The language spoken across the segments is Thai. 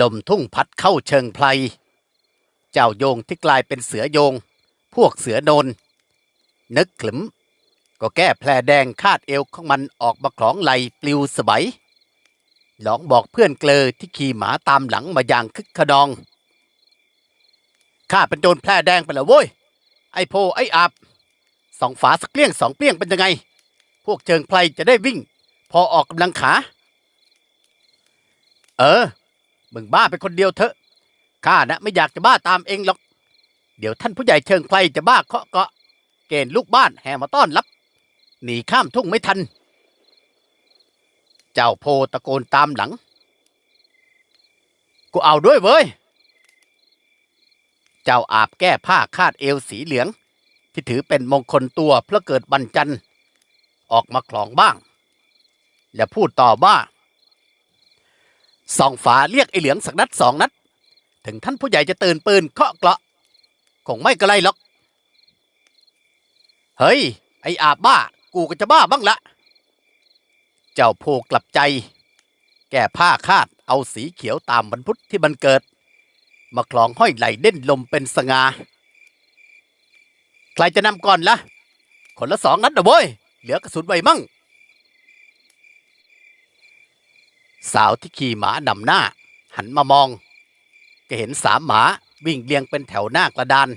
ลมทุ่งพัดเข้าเชิงไพล เจ้าโยงที่กลายเป็นเสือโยง พวกเสือโนนนึกขลึม ก็แก้แผลแดงคาดเอวของมันออกมาคล้องไหลปลิวสบายหลองบอกเพื่อนเกลอที่ขี่หมาตามหลังมาอย่างคึกขนอง ข้าเป็นโจรแผลแดงไปแล้วโว้ย ไอ้โพไอ้อาบสองฝาสักเกลี้ยงสองเปลี้ยงเป็นยังไง พวกเชิงไพลจะได้วิ่ง พอออกกำลังขา เออ มึงบ้าเป็นคนเดียวเถอะ ข้านะไม่อยากจะบ้าตามเองหรอก เดี๋ยวท่านผู้ใหญ่เชิงไพลจะบ้าเคาะเกาะ เกณฑ์ลูกบ้านแห่มาต้อนรับ หนีข้ามทุ่งไม่ทัน เจ้าโพตะโกนตามหลัง กูเอาด้วยเว้ย เจ้าอาบแก้ผ้าคาดเอวสีเหลือง ที่ถือเป็นมงคลตัวเพราะเกิดบรรจันออกมาคลองบ้าง และพูดต่อว่า ส่องฝาเรียกไอ้เหลืองสักนัดสองนัด ถึงท่านผู้ใหญ่จะตื่นปืนเคาะเกลาะคงไม่กระไรหรอก เฮ้ย ไอ้อาบบ้า กูก็จะบ้าบ้างละ เจ้าโพกลับใจ แก้ผ้าคาดเอาสีเขียวตามบรรพุทธที่มันเกิด มาคลองห้อยไหลเด่นลมเป็นสงาใครจะนำก่อนละ่ะคนละสองนัดนะเว้ย เหลือกระสุนไว้มั่ง สาวที่ขี่หมานำหน้า หันมามอง ก็เห็นสามหมาวิ่งเรียงเป็นแถวหน้ากระดาน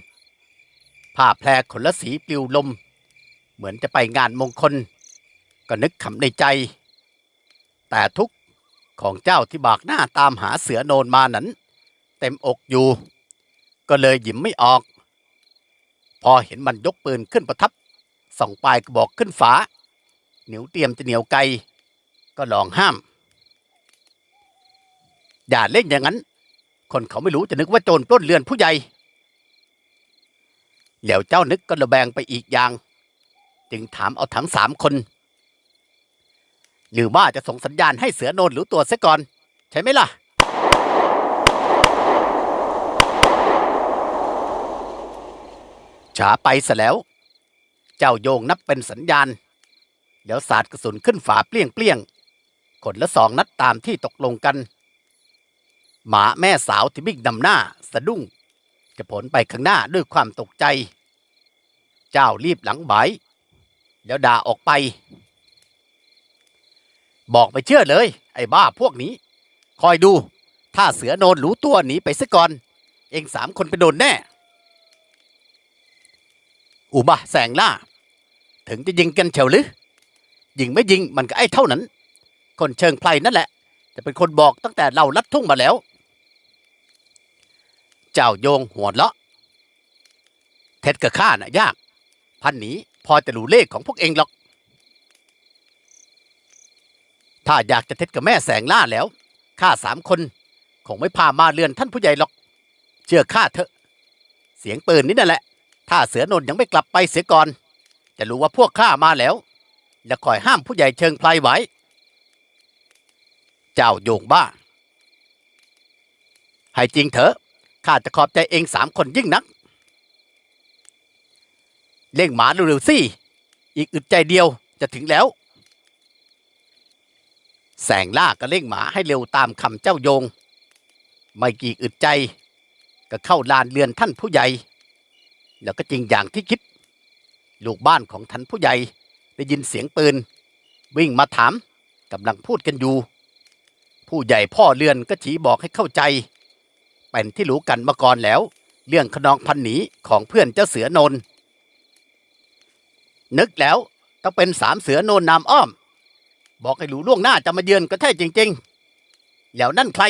ผ้าแพรขนละสีปลิวลม เหมือนจะไปงานมงคล ก็นึกขำในใจ แต่ทุกของเจ้าที่บากหน้าตามหาเสือโนนมานั้น เต็มอกอยู่ ก็เลยหยิมไม่ออก พอเห็นมันยกปืนขึ้นประทับส่องปลายกระบอกขึ้นฟ้าเหนียวเตรียมจะเหนียวไกล ก็ลองห้าม อย่าเล่นอย่างนั้น คนเขาไม่รู้จะนึกว่าโจรปล้นเรือนผู้ใหญ่แล้วเจ้านึกก็ระแบงไปอีกอย่าง จึงถามเอาทั้งสามคน หรือว่าจะส่งสัญญาณให้เสือโนนหรือตัวเสียก่อน ใช่ไหมล่ะ ช้าไปซะแล้ว เจ้าโยงนับเป็นสัญญาณเดี๋ยวสาดกระสุนขึ้นฝาเปลี่ยงเปลี่ยงๆคนละสองนัดตามที่ตกลงกัน หมาแม่สาวที่วิ่งนำหน้าสะดุ้งจะผลไปข้างหน้าด้วยความตกใจ เจ้ารีบหลังบายแล้วด่าออกไป บอกไปเชื่อเลย ไอ้บ้าพวกนี้ คอยดู ถ้าเสือโนนรู้ตัวหนีไปซะก่อน เองสามคนไปโดนแน่ อุบะแสงล่า ถึงจะยิงกันเฉวหรือ ยิงไม่ยิงมันก็ไอ้เท่านั้น คนเชิงไพรนั่นแหละ จะเป็นคนบอกตั้งแต่เราลัดทุ่งมาแล้ว เจ้าโยงหัวเราะ เท็ดกับข้าน่ะยาก พันหนีพอจะรู้เลขของพวกเองหรอก ถ้าอยากจะเท็ดกับแม่แสงล่าแล้ว ข้าสามคนคงไม่พามาเรือนท่านผู้ใหญ่หรอก เชื่อข้าเถอะ เสียงปืนนี่นั่นแหละ ถ้าเสือนนยังไม่กลับไปเสียก่อน จะรู้ว่าพวกข้ามาแล้วและคอยห้ามผู้ใหญ่เชิงไพลไว้ เจ้าโยงบ้า ให้จริงเถอะ ข้าจะขอบใจเองสามคนยิ่งนัก เร่งหมาเร็วๆสิ อีกอึดใจเดียวจะถึงแล้ว แสงล่าก็เร่งหมาให้เร็วตามคำเจ้าโยง ไม่กี่อึดใจ ก็เข้าลานเรือนท่านผู้ใหญ่ แล้วก็จริงอย่างที่คิด ลูกบ้านของท่านผู้ใหญ่ได้ยินเสียงปืน วิ่งมาถามกำลังพูดกันอยู่ ผู้ใหญ่พ่อเรือนก็ชี้บอกให้เข้าใจ เป็นที่รู้กันมาก่อนแล้ว เรื่องขนองพันหนีของเพื่อนเจ้าเสือโนน นึกแล้วต้องเป็นสามเสือโนนนามอ้อม บอกให้รู้ล่วงหน้าจะมาเยือนก็แท้จริง ๆ แล้วนั่นใคร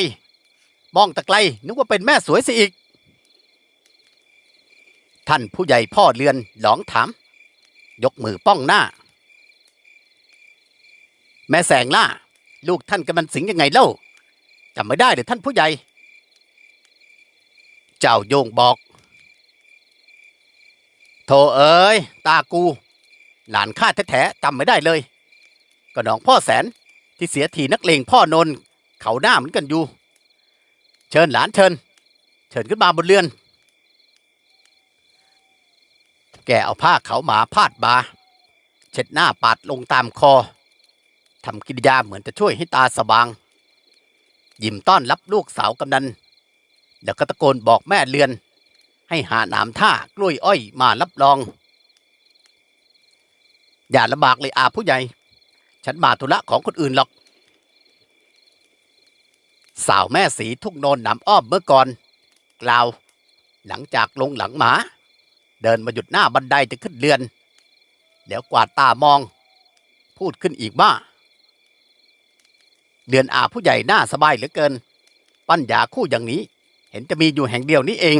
มองตะไกลนึกว่าเป็นแม่สวยสิอีก ท่านผู้ใหญ่พ่อเรือนหลองถาม ยกมือป้องหน้า แม่แสงล่า ลูกท่านกำมันสิงยังไงเล่าจำไม่ได้เดี๋ยวท่านผู้ใหญ่ เจ้าโยงบอก โธ่เอ้ย ตากู หลานข้าแท้ๆจำไม่ได้เลย ก็น้องพ่อแสนที่เสียทีนักเลงพ่อนนเขาหน้าเหมือนกันอยู่ เชิญหลานเชิญ เชิญขึ้นมาบนเรือน แกเอาผ้าเขาหมาพาดบาเช็ดหน้าปาดลงตามคอทำกิริยาเหมือนจะช่วยให้ตาสว่าง ยิ้มต้อนรับลูกสาวกำนัน แล้วก็ตะโกนบอกแม่เรือน ให้หาหนามท่ากล้วยอ้อยมารับรอง อย่าลำบากเลยอาผู้ใหญ่ ฉันมาธุระของคนอื่นหรอก สาวแม่สีทุ่งโนนหนำอ้อมเมื่อก่อน กล่าว หลังจากลงหลังหมา เดินมาหยุดหน้าบันไดจะขึ้นเรือน แล้วกวาดตามอง พูดขึ้นอีกว่าเดือนอาผู้ใหญ่หน้าสบายเหลือเกิน ปั้นยาคู่อย่างนี้ เห็นจะมีอยู่แห่งเดียวนี้เอง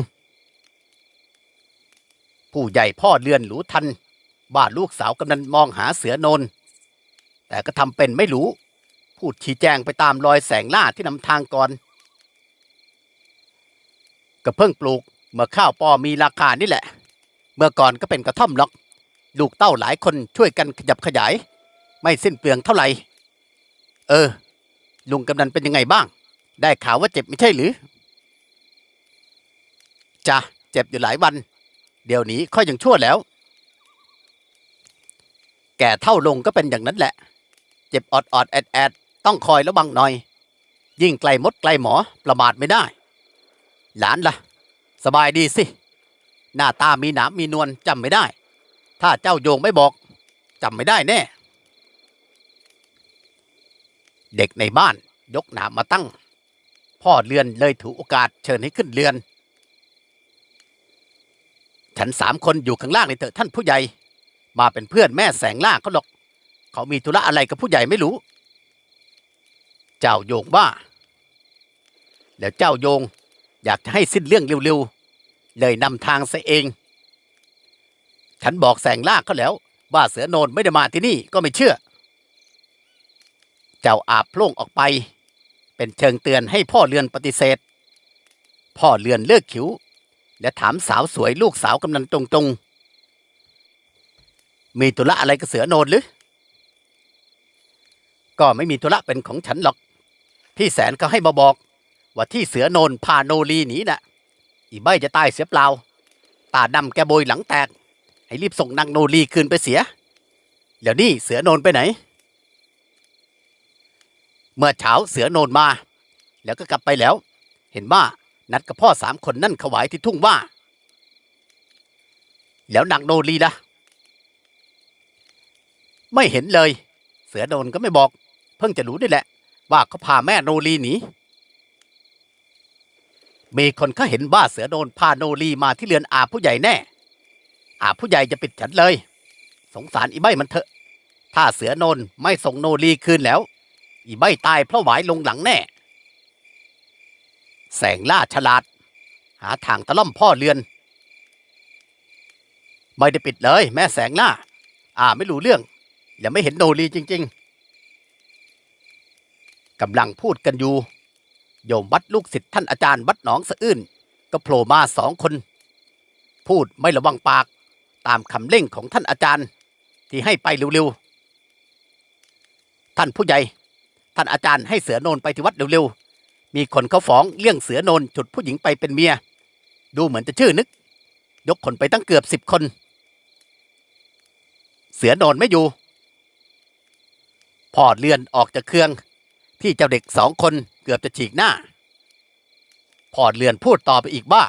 ผู้ใหญ่พ่อเรือนหรูทันว่านลูกสาวกำนันมองหาเสือโนน แต่ก็ทำเป็นไม่รู้ พูดชี้แจงไปตามรอยแสงล่าที่นำทางก่อนก็เพิ่งปลูกเมื่อข้าวปอมีราคานี่แหละ เมื่อก่อนก็เป็นกระท่อมล็อก ลูกเต้าหลายคนช่วยกันขยับขยาย ไม่สิ้นเปลืองเท่าไหร่ เออ ลุงกำนันเป็นยังไงบ้าง ได้ข่าวว่าเจ็บไม่ใช่หรือ จ้ะเจ็บอยู่หลายวัน เดี๋ยวนี้ค่อยยังชั่วแล้ว แก่เท่าลงก็เป็นอย่างนั้นแหละ เจ็บออดออดแอดแอดต้องคอยระวังหน่อย ยิ่งไกลมดไกลหมอประมาทไม่ได้ หลานล่ะ สบายดีสิ หน้าตามีหนามมีนวลจำไม่ได้ ถ้าเจ้าโยงไม่บอกจำไม่ได้แน่ เด็กในบ้านยกหนามมาตั้ง พ่อเรือนเลยถือโอกาสเชิญให้ขึ้นเรือน ฉันสามคนอยู่ข้างล่างเลยเถอะท่านผู้ใหญ่ มาเป็นเพื่อนแม่แสงล่าเขาหรอก เขามีธุระอะไรกับผู้ใหญ่ไม่รู้ เจ้าโยงว่า แล้วเจ้าโยงอยากจะให้สิ้นเรื่องเร็วๆ เลยนำทางซะเอง ฉันบอกแสงล่าเขาแล้ว ว่าเสือโนนไม่ได้มาที่นี่ก็ไม่เชื่อ เจ้าอาบโพล่งออกไป เป็นเชิงเตือนให้พ่อเรือนปฏิเสธ พ่อเรือนเลิกขิว และถามสาวสวยลูกสาวกำนันตรงๆ มีธุระอะไรกับเสือโนนหรือ ก็ไม่มีธุระเป็นของฉันหรอก พี่แสนเขาให้มาบอก ว่าที่เสือโนนพาโนรีหนีน่ะ อีใบจะตายเสียเปล่า ตาดำแกโบยหลังแตก ให้รีบส่งนางโนรีคืนไปเสีย เดี๋ยวนี้เสือโนนไปไหน เมื่อเช้าเสือโนนมา แล้วก็กลับไปแล้ว เห็นว่า นัดกับพ่อสามคนนั่นถวายที่ทุ่งว่า แล้วนางโนรีล่ะ ไม่เห็นเลย เสือโนนก็ไม่บอก เพิ่งจะรู้นี่แหละ ว่าเขาพาแม่โนรีหนีมีคนเขาเห็นว่าเสือโนนพาโนรีมาที่เรือนอาผู้ใหญ่แน่ อาผู้ใหญ่จะปิดฉันเลย สงสารอีใบมันเถอะ ถ้าเสือโนนไม่ส่งโนรีคืนแล้ว อีใบตายเพราะหวายลงหลังแน่ แสงล่าฉลาด หาทางตะล่อมพ่อเรือน ไม่ได้ปิดเลย แม่แสงล่า อ่าไม่รู้เรื่องและไม่เห็นโนรีจริง ๆกำลังพูดกันอยู่ โยมวัดลูกศิษย์ท่านอาจารย์วัดหนองสะอื้นก็โผล่มาสองคน พูดไม่ระวังปาก ตามคำเร่งของท่านอาจารย์ ที่ให้ไปเร็วๆท่านผู้ใหญ่ ท่านอาจารย์ให้เสือโนนไปที่วัดเร็วๆ มีคนเขาฟ้องเรื่องเสือโนนจุดผู้หญิงไปเป็นเมีย ดูเหมือนจะชื่อนึก ยกคนไปตั้งเกือบสิบคน เสือโนนไม่อยู่พอเลื่อนออกจากเครื่อง ที่เจ้าเด็กสองคนเกือบจะฉีกหน้าพอเลื่อนพูดต่อไปอีกว่า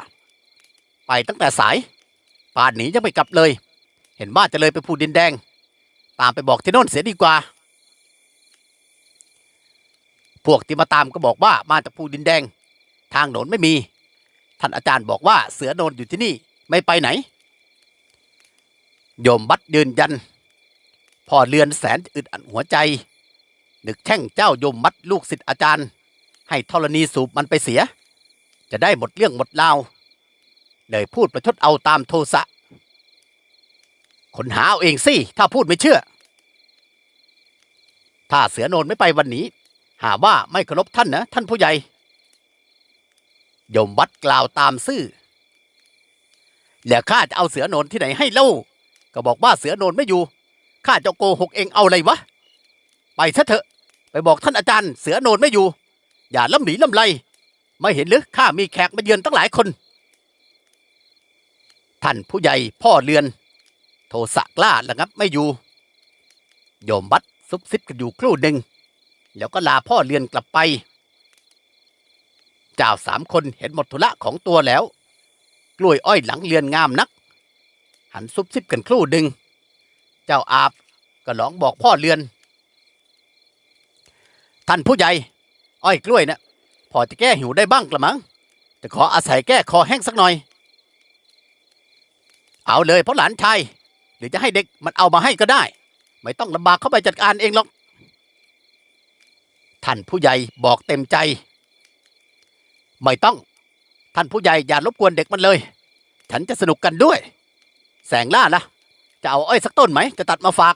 ไปตั้งแต่สาย ป่านหนียังไม่กลับเลย เห็นว่าจะเลยไปภูดินแดง ตามไปบอกที่โน่นเสียดีกว่า วกที่มาตามก็บอกว่ามาจากภูดินแดง ทางโหนนไม่มี ท่านอาจารย์บอกว่าเสือโนนอยู่ที่นี่ไม่ไปไหน โยมบัดยืนยันพอเลือนแสนอึดอัดหัวใจ นึกแช่งเจ้าโยมมัดลูกศิษย์อาจารย์ ให้ธรณีสูบมันไปเสีย จะได้หมดเรื่องหมดราวเลยพูดประชดเอาตามโทสะคนหาเอาเองสิ ถ้าพูดไม่เชื่อ ถ้าเสือโนนไม่ไปวันนี้ หาว่าไม่เคารพท่านนะ ท่านผู้ใหญ่ยมวัดกล่าวตามซื่อแล้วข้าจะเอาเสือโนนที่ไหนให้เล่า ก็บอกว่าเสือโนนไม่อยู่ ข้าจะโกหกเองเอาอะไรวะ ไปซะเถอะ ไปบอกท่านอาจารย์ เสือโนนไม่อยู่ อย่าล่ำหนีล่ำไร ไม่เห็นหรือข้ามีแขกมาเยือนตั้งหลายคน ท่านผู้ใหญ่พ่อเรือน โทสะกล้าระงับไม่อยู่ โยมวัดซุบซิบกันอยู่ครู่หนึ่ง แล้วก็ลาพ่อเรือนกลับไป เจ้าสามคนเห็นหมดธุระของตัวแล้ว กล้วยอ้อยหลังเรือนงามนัก หันซุบซิบกันครู่ดึง เจ้าอาบก็หลองบอกพ่อเรือน ท่านผู้ใหญ่ อ้อยกล้วยนะ่ะพอจะแก้หิวได้บ้างกระมังจะขออาศัยแก้คอแห้งสักหน่อย เอาเลยเพราะหลานชายหรือจะให้เด็กมันเอามาให้ก็ได้ ไม่ต้องลำบากเข้าไปจัดการเองหรอก ท่านผู้ใหญ่บอกเต็มใจ ไม่ต้อง ท่านผู้ใหญ่อย่ารบกวนเด็กมันเลย ฉันจะสนุกกันด้วย แสงล่าล่ะ จะเอาอ้อยสักต้นไหม จะตัดมาฝาก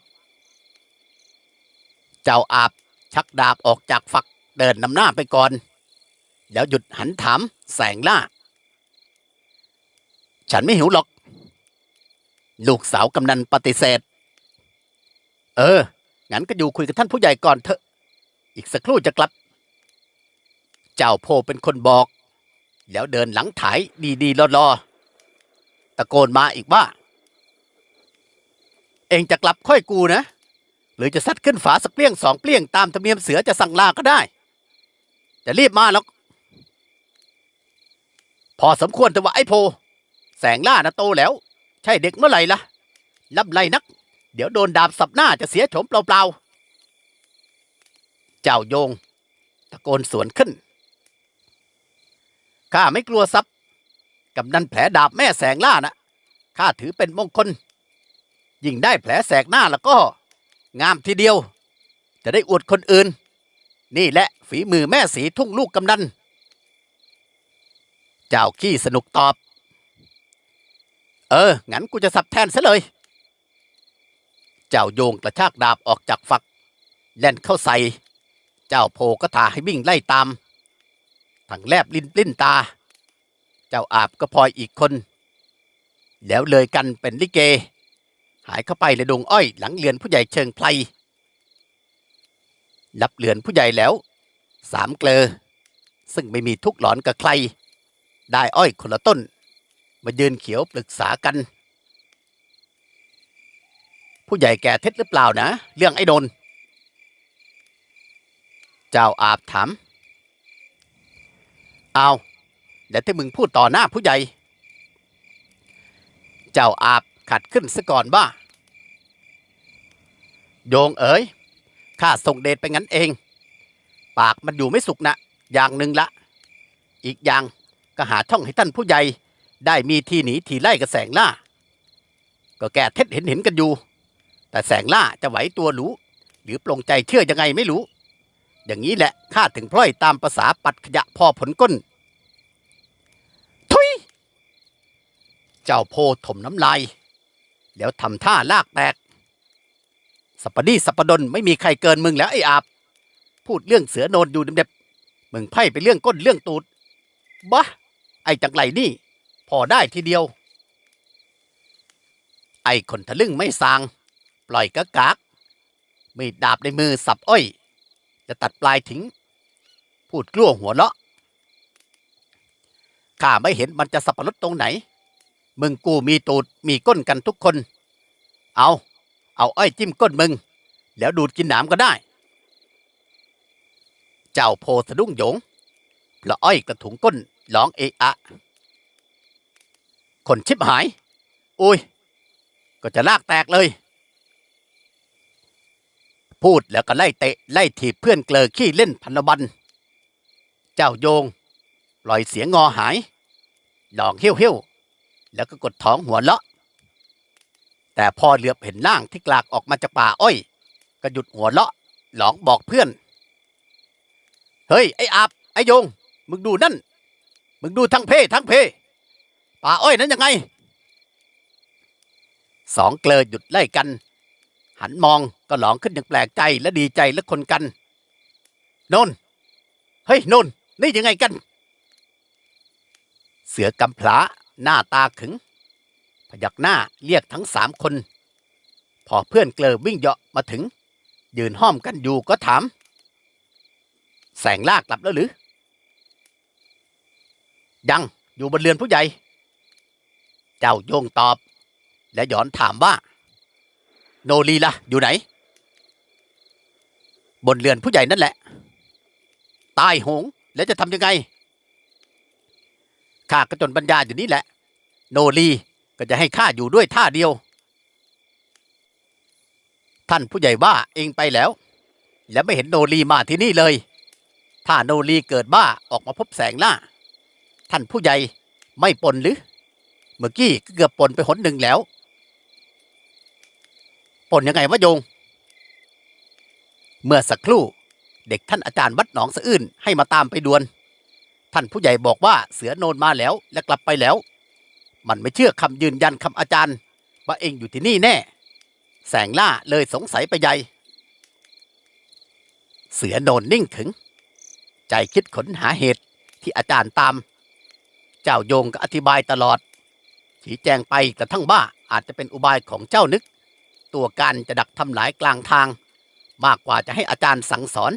เจ้าอาบชักดาบออกจากฝักเดินนำหน้าไปก่อน แล้วหยุดหันถามแสงล่า ฉันไม่หิวหรอก ลูกสาวกำนันปฏิเสธ เออ งั้นก็อยู่คุยกับท่านผู้ใหญ่ก่อนเถอะ อีกสักครู่จะกลับ เจ้าโพเป็นคนบอก แล้วเดินหลังถ่ายดีๆรอๆตะโกนมาอีกว่า เองจะกลับค่อยกูนะ หรือจะซัดขึ้นฝาสักเปลี่ยงสองเปลี่ยงตามธรรมเนียมเสือจะสั่งลาก็ได้ จะรีบมาหรอก พอสมควรแต่ว่าไอ้โพ แสงล่านะโตแล้ว ใช่เด็กเมื่อไหร่ล่ะลับไรนัก เดี๋ยวโดนดาบสับหน้าจะเสียโฉมเปล่าๆ เจ้าโยง ตะโกนสวนขึ้น ข้าไม่กลัวซับกำนันแผลดาบแม่แสงล่านะข้าถือเป็นมงคล ยิ่งได้แผลแสกหน้าแล้วก็ งามทีเดียว จะได้อวดคนอื่น นี่แหละฝีมือแม่สีทุ่งลูกกำนัน เจ้าขี้สนุกตอบ เออ งั้นกูจะสับแทนซะเลย เจ้าโยงกระชากดาบออกจากฝัก แล่นเข้าใส่ เจ้าโพก็ทาให้วิ่งไล่ตามทั้งแลบลิ้นปลิ้นตา เจ้าอาบก็พลอยอีกคน แล้วเลยกันเป็นลิเก หายเข้าไปในดงอ้อยหลังเรือนผู้ใหญ่เชิงไพลรับเรือนผู้ใหญ่แล้ว สามเกลอ ซึ่งไม่มีทุกหลอนกับใคร ได้อ้อยคนละต้น มายืนเขียวปรึกษากัน ผู้ใหญ่แก่เท็จหรือเปล่านะ เรื่องไอ้โดน เจ้าอาบถาม เอาเดี๋ยวที่มึงพูดต่อหน้าผู้ใหญ่ เจ้าอาบขัดขึ้นซะก่อนบ้า โยงเอ๋ย ข้าส่งเดชไปงั้นเอง ปากมันอยู่ไม่สุกนะ อย่างหนึ่งละ อีกอย่างก็หาช่องให้ท่านผู้ใหญ่ ได้มีที่หนีที่ไล่กับแสงล่า ก็แก่เท็จเห็นเห็นกันอยู่ แต่แสงล่าจะไหวตัวรู้หรือปลงใจเชื่อยังไงไม่รู้ อย่างนี้แหละข้าถึงพร้อยตามภาษาปัดขยะพอผลก้น ทุย เจ้าโพถมน้ำลาย แล้วทำท่าลากแตก สัปดีสัปปดนไม่มีใครเกินมึงแล้วไอ้อาบ พูดเรื่องเสือโนนอยู่เด็บๆมึงไพ่ไปเรื่องก้นเรื่องตูดบ้าไอ้จังไรนี่ พอได้ทีเดียว ไอ้คนทะลึ่งไม่สาง ปล่อยกะกากมีดดาบในมือสับอ้อย จะตัดปลายทิ้ง พูดกลัวหัวเราะข้าไม่เห็นมันจะสับปะรดตรงไหน มึงกูมีตูดมีก้นกันทุกคน เอา เอาอ้อยจิ้มก้นมึง แล้วดูดกินหนามก็ได้ เจ้าโพสะดุ้งโยงเพราะอ้อยกระถุงก้นร้องเอะอะ คนชิบหาย อุ้ย ก็จะลากแตกเลย พูดแล้วก็ไล่เตะไล่ถีบเพื่อนเกลอขี้เล่นพันบัน เจ้าโยงปล่อยเสียงงอหาย หลองเหี้ยวเหี้ยวๆแล้วก็กดท้องหัวเลาะ แต่พอเหลือบเห็นร่างที่กลากออกมาจากป่าอ้อย ก็หยุดหัวเลาะ หลองบอกเพื่อน เฮ้ย ไอ้อาบไอ้โยง มึงดูนั่น มึงดูทั้งเพทั้งเพ ป่าอ้อยนั้นยังไง สองเกลอหยุดไล่กัน หันมองก็หลองขึ้นอย่างแปลกใจและดีใจและคนกันนนเฮ้ยนนนี่ยังไงกัน เสือกำพลาหน้าตาขึง พยักหน้าเรียกทั้งสามคน พอเพื่อนเกลอวิ่งเหาะมาถึง ยืนห้อมกันอยู่ก็ถาม แสงลากกลับแล้วหรือ ยังอยู่บนเรือนผู้ใหญ่ เจ้าโยงตอบ และหย้อนถามว่า โนรีล่ะ อยู่ไหน บนเรือนผู้ใหญ่นั่นแหละ ตายโหง แล้วจะทำยังไง ข้าก็จนปัญญาอยู่นี่แหละ โนรีก็จะให้ข้าอยู่ด้วยท่าเดียว ท่านผู้ใหญ่ว่าเองไปแล้ว และไม่เห็นโนรีมาที่นี่เลย ถ้าโนรีเกิดบ้าออกมาพบแสงล่าท่านผู้ใหญ่ไม่ปนหรือ เมื่อกี้ก็เกือบปนไปหนหนึ่งแล้ว ปนยังไงวะโยง เมื่อสักครู่ เด็กท่านอาจารย์วัดหนองสะอื้นให้มาตามไปดวน ท่านผู้ใหญ่บอกว่าเสือโนนมาแล้วและกลับไปแล้ว มันไม่เชื่อคำยืนยันคำอาจารย์ ว่าเองอยู่ที่นี่แน่ แสงล่าเลยสงสัยไปใหญ่เสือโนนนิ่งถึง ใจคิดขนหาเหตุที่อาจารย์ตาม เจ้าโยงก็อธิบายตลอด ชี้แจงไปกระทั่งว่าอาจจะเป็นอุบายของเจ้านึก ตัวการจะดักทำลายกลางทาง มากกว่าจะให้อาจารย์สั่งสอน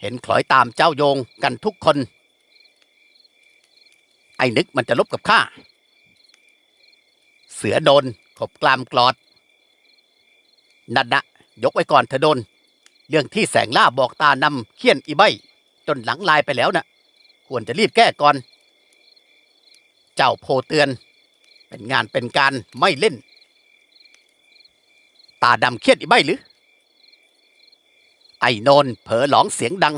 เห็นคล้อยตามเจ้าโยงกันทุกคน ไอ้นึกมันจะลบกับข้า เสือโดนขบกลามกรอด นั่นนะยกไว้ก่อนเธอโดน เรื่องที่แสงล่าบอกตานำเคี่ยนอีใบ จนหลังลายไปแล้วนะ่ะ ควรจะรีบแก้ก่อน เจ้าโพเตือน เป็นงานเป็นการไม่เล่น ตาดำเครียดอีใบหรือ ไอ้โนนเผลอหลองเสียงดัง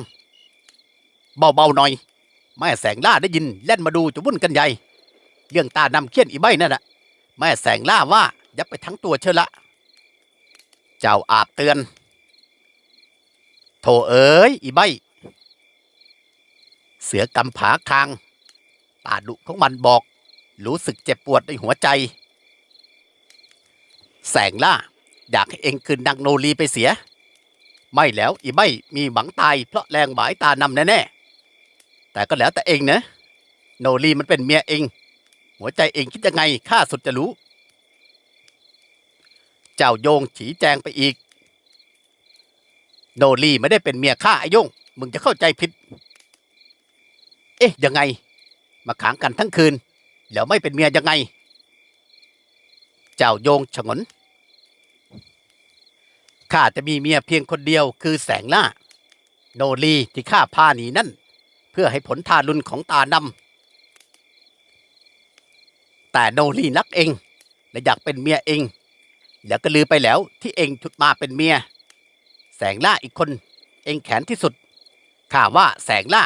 เบาๆหน่อย แม่แสงล่าได้ยินเล่นมาดูจะวุ่นกันใหญ่ เรื่องตาดำเครียดอีใบนั่นแหะแม่แสงล่าว่ายับไปทั้งตัวเชยวละ เจ้าอาบเตือน โถเอ๋ยอีใบ เสือกำผาคาง ตาดุของมันบอก รู้สึกเจ็บปวดในหัวใจ แสงล่า อยากให้เองคืนนางโนรีไปเสีย ไม่แล้วอีใบมีหวังตายเพราะแรงหมายตานำแน่ๆแต่ก็แล้วแต่เองนะโนรีมันเป็นเมียเอง หัวใจเองคิดยังไงข้าสุดจะรู้ เจ้าโยงฉีแจงไปอีก โนรีไม่ได้เป็นเมียข้าไอ้โยงมึงจะเข้าใจผิด เอ๊ะยังไง มาขังกันทั้งคืน แล้วไม่เป็นเมียยังไง เจ้าโยงฉงน ข้าจะมีเมียเพียงคนเดียวคือแสงล่าโนรีที่ข้าพาหนีนั่น เพื่อให้ผลทารุณของตานำแต่โนรีนักเองและอยากเป็นเมียเองแล้วก็ลือไปแล้วที่เองชุดมาเป็นเมีย แสงล่าอีกคน เองแขนที่สุดข้าว่าแสงล่า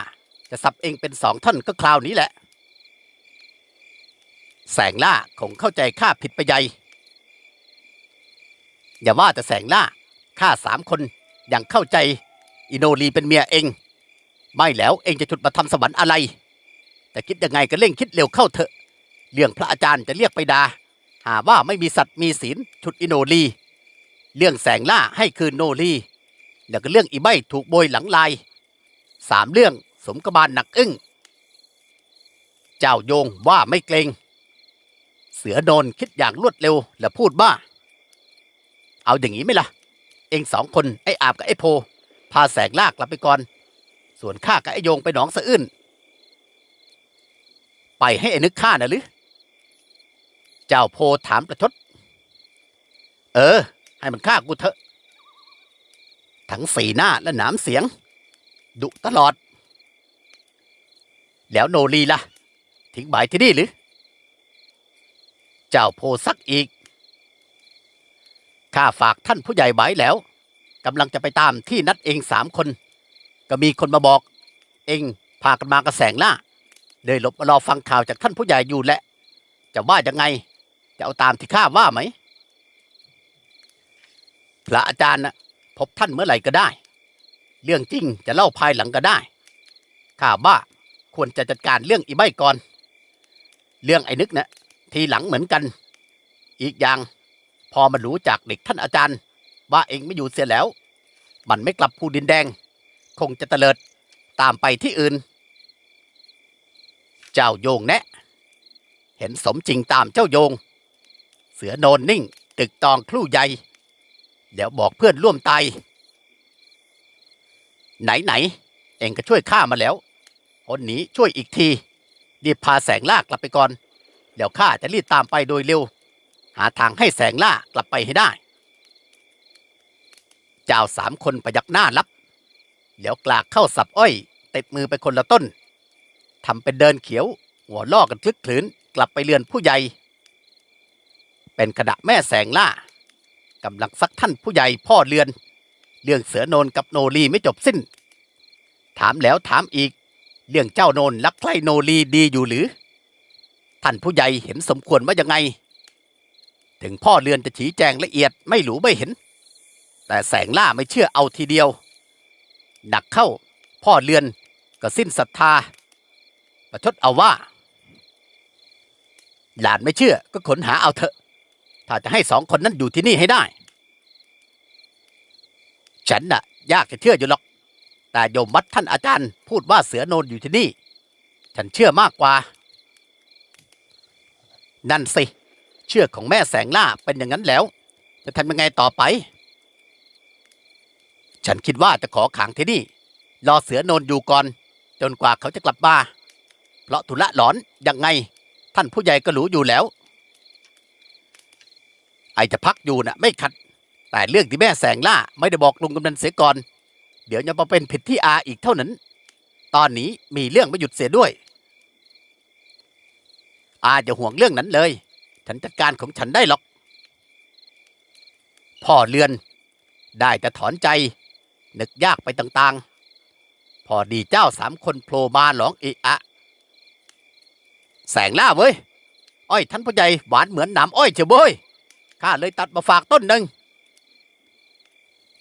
จะสับเองเป็นสองท่อนก็คราวนี้แหละ แสงล่าคงเข้าใจข้าผิดไปใหญ่อย่าว่าแต่แสงล่า ข้าสามคนยังเข้าใจ อิโนรีเป็นเมียเอง ไม่แล้วเองจะจุดมาทำสวรรค์อะไร แต่คิดยังไงก็เร่งคิดเร็วเข้าเถอะ เรื่องพระอาจารย์จะเรียกไปดา หาว่าไม่มีสัตว์มีศีลชุดอิโนรีเรื่องแสงล่าให้คืนโนรีแล้วก็เรื่องอีใบถูกโบยหลังลายสามเรื่องสมกบาลหนักอึ้ง เจ้าโยงว่าไม่เกรง เสือโดนคิดอย่างรวดเร็วและพูดบ้า เอาอย่างนี้ไหมล่ะ เองสองคนไอ้อาบกับไอ้โพ พาแสงลากกลับไปก่อน ส่วนข้ากับไอ้โยงไปหนองสะอื้นไปให้ไอ้นึกข้านะหรือ เจ้าโพถามประชด เออ ให้มันฆ่ากูเถอะ ทั้งสีหน้าและหนามเสียง ดุตลอด แล้วโนรีล่ะ ทิ้งบายที่นี่หรือ เจ้าโพซักอีก ข้าฝากท่านผู้ใหญ่ไว้แล้วกำลังจะไปตามที่นัดเองสามคน ก็มีคนมาบอก เองพากันมากระแสงล่าเลยหลบมารอฟังข่าวจากท่านผู้ใหญ่อยู่แหละ จะว่ายังไง จะเอาตามที่ข้าว่าไหมพระอาจารย์นะพบท่านเมื่อไหร่ก็ได้ เรื่องจริงจะเล่าภายหลังก็ได้ข้าว่าควรจะจัดการเรื่องอีใบก่อน เรื่องไอ้นึกนะทีหลังเหมือนกัน อีกอย่าง พอมารู้จากเด็กท่านอาจารย์ ว่าเองไม่อยู่เสียแล้ว มันไม่กลับภูดินแดง คงจะเตลิดตามไปที่อื่น เจ้าโยงแนะเห็นสมจริงตามเจ้าโยง เสือโนนนิ่ง ตึกตองครู่ใหญ่ เดี๋ยวบอกเพื่อนร่วมตายไหนไหนๆเองก็ช่วยข้ามาแล้วคนนี้ช่วยอีกทีรีบพาแสงล่ากลับไปก่อน เดี๋ยวข้าจะรีบตามไปโดยเร็ว หาทางให้แสงล่ากลับไปให้ได้ เจ้าสามคนประยักหน้ารับเดี๋ยวกลากเข้าสับอ้อย ติดมือไปคนละต้นทำเป็นเดินเขียว หัวล่อกันคลึกคลื้นกลับไปเรือนผู้ใหญ่ เป็นขณะแม่แสงล่ากำลังซักท่านผู้ใหญ่พ่อเรือน เรื่องเสือโนนกับโนรีไม่จบสิ้น ถามแล้วถามอีก เรื่องเจ้าโนนรักใคร่โนรีดีอยู่หรือ ท่านผู้ใหญ่เห็นสมควรว่ายังไง ถึงพ่อเรือนจะชี้แจงละเอียดไม่หรูไม่เห็น แต่แสงล่าไม่เชื่อเอาทีเดียว หนักเข้าพ่อเรือนก็สิ้นศรัทธา ประชดเอาว่า หลานไม่เชื่อก็ขนหาเอาเถอะ ถ้าจะให้สองคนนั้นอยู่ที่นี่ให้ได้ ฉันน่ะ ยากจะเชื่ออยู่หรอก แต่โยมวัดท่านอาจารย์ พูดว่าเสือโนนอยู่ที่นี่ ฉันเชื่อมากกว่า นั่นสิ เชื่อของแม่แสงล่าเป็นอย่างนั้นแล้ว จะทำยังไงต่อไป ฉันคิดว่าจะขอขังที่นี่ รอเสือโนนอยู่ก่อน จนกว่าเขาจะกลับมาเพราะธุระหลอนยังไง ท่านผู้ใหญ่ก็รู้อยู่แล้ว ไอจะพักอยู่น่ะ ไม่ขัด แต่เรื่องที่แม่แสงล่าไม่ได้บอกลุงกำนันเสียก่อน เดี๋ยวจะมาเป็นผิดที่อาอีกเท่านั้น ตอนนี้มีเรื่องไม่หยุดเสียด้วย อาจะห่วงเรื่องนั้นเลย ฉันจัดการของฉันได้หรอก พ่อเรือน ได้แต่ถอนใจ นึกยากไปต่างๆ พอดีเจ้าสามคนโผล่มาหลองเอะอะ แสงล่าเว้ย อ้อยท่านพ่อใหญ่หวานเหมือนหนามอ้อยเจ้าเว้ยข้าเลยตัดมาฝากต้นหนึ่ง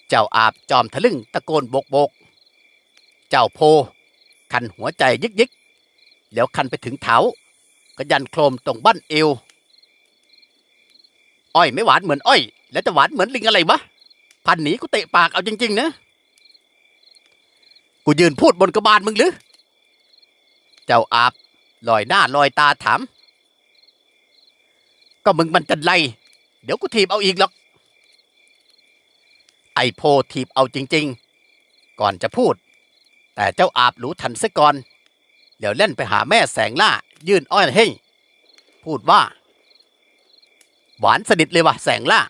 เจ้าอาบจอมทะลึ่งตะโกนโบกโบก เจ้าโพ คันหัวใจยึกยึกแล้วคันไปถึงเท้าก็ยันโครมตรงบ้านเอว อ้อยไม่หวานเหมือนอ้อย แล้วจะหวานเหมือนลิงอะไรวะพันหนีกูเตะปากเอาจริง ๆ นะ กูยืนพูดบนกระบาลมึงหรือ เจ้าอาบลอยหน้าลอยตาถาม ก็มึงมันจันไร เดี๋ยวกูถีบเอาอีกหรอก ไอโพถีบเอาจริง ๆ ก่อนจะพูด แต่เจ้าอาบรู้ทันซะก่อน เดี๋ยวเล่นไปหาแม่แสงล่า ยื่นอ้อยให้ พูดว่า หวานสนิทเลยว่ะแสงล่า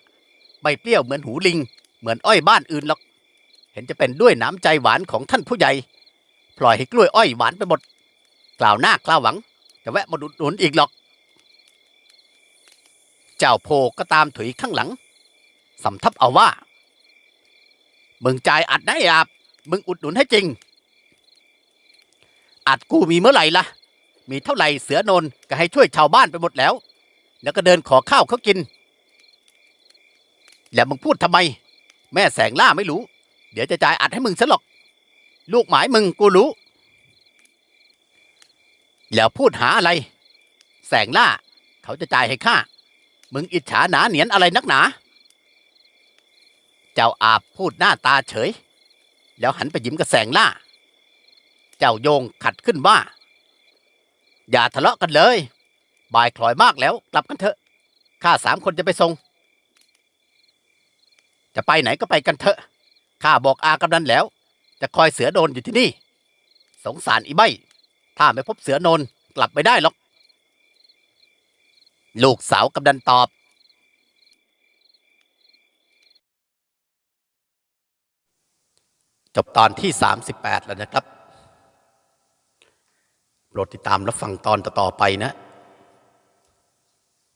ไม่เปรี้ยวเหมือนหูลิง เหมือนอ้อยบ้านอื่นหรอก เห็นจะเป็นด้วยน้ำใจหวานของท่านผู้ใหญ่ ปล่อยให้กล้วยอ้อยหวานไปหมด กล่าวหน้ากล่าวหวัง จะแวะมาดุดหนุนอีกหรอก เจ้าโพก็ตามถุยข้างหลัง สำทับเอาว่า มึงจ่ายอัดได้อาบ มึงอุดหนุนให้จริง อัดกูมีเมื่อไหร่ล่ะ มีเท่าไหร่เสือโนนก็ให้ช่วยชาวบ้านไปหมดแล้ว แล้วก็เดินขอข้าวเขากิน แล้วมึงพูดทำไม แม่แสงล่าไม่รู้ เดี๋ยวจะจ่ายอัดให้มึงซะหรอก ลูกหมายมึงกูรู้ แล้วพูดหาอะไร แสงล่า เขาจะจ่ายให้ข้า มึงอิจฉาหนาเหนียนอะไรนักหนา เจ้าอาบพูดหน้าตาเฉย แล้วหันไปยิ้มกับแสงล่า เจ้าโยงขัดขึ้นว่า อย่าทะเลาะกันเลย บ่ายคลอยมากแล้ว กลับกันเถอะ ข้าสามคนจะไปส่ง จะไปไหนก็ไปกันเถอะ ข้าบอกอากำนันแล้ว จะคอยเสือโดนอยู่ที่นี่ สงสารอีใบ ถ้าไม่พบเสือโนนกลับไม่ได้หรอก ลูกสาวกำนันตอบ จบตอนที่ 38 แล้วนะครับ โปรดติดตามรับฟังตอนต่อๆไปนะ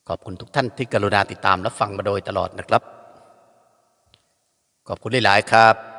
ขอบคุณทุกท่านที่กรุณาติดตามและฟังมาโดยตลอดนะครับ ขอบคุณหลาย ๆ ครับ